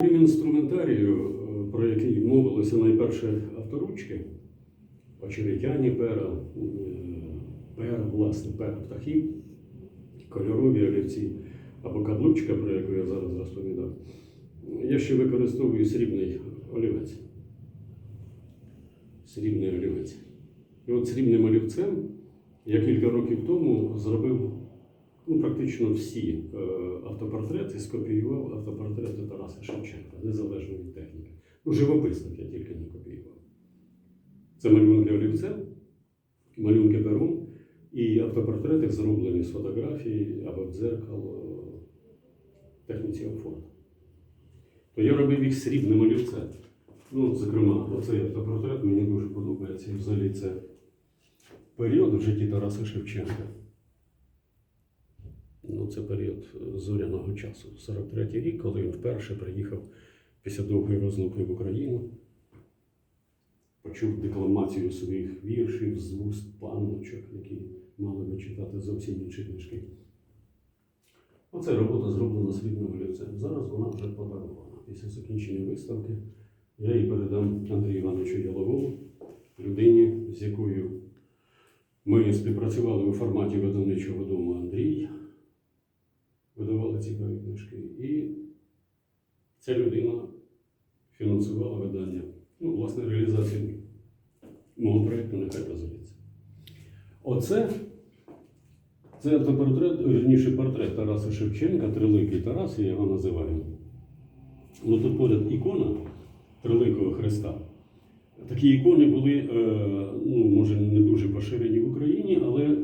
Крім інструментарію, е, про який мовилося найперше авторучки, очеретяні пера, е, пера, власне, пера птахів, кольорові олівці або каблучка, про яку я зараз розповідав, я ще використовую срібний олівець. Срібний олівець. І от срібним олівцем я кілька років тому зробив ну, практично всі е, автопортрети, скопіював автопортрети Тараса Шевченка, незалежно від техніки. Ну, живописних я тільки не копіював. Це малюнки олівцем, малюнки пером і автопортрети зроблені з фотографії або в дзеркало техніці офорт. То я робив їх срібним олівцем. Ну, зокрема, оцей автопортрет мені дуже подобається. І взагалі це період в житті Тараса Шевченка. Ну, це період е, зоряного часу. 43-й рік, коли він вперше приїхав після довгої розлуки в Україну, почув декламацію своїх віршів з вуст панночок, які мали би читати зовсім інші книжки. Оце робота зроблена срібним олівцем. Зараз вона вже подарована. Після закінчення виставки я її передам Андрію Івановичу Яловому, людині, з якою ми співпрацювали у форматі видавничого дому Андрій, видавали цікаві книжки. І ця людина фінансувала видання, ну, власне, реалізацію мого проєкту нехай дозволиться. Оце це автопортрет, вірніше портрет Тараса Шевченка, Триликий Тарас, я його називаю. Ну тут поряд ікона Триликого Христа. Такі ікони були, е, ну, може, не дуже поширені в Україні, але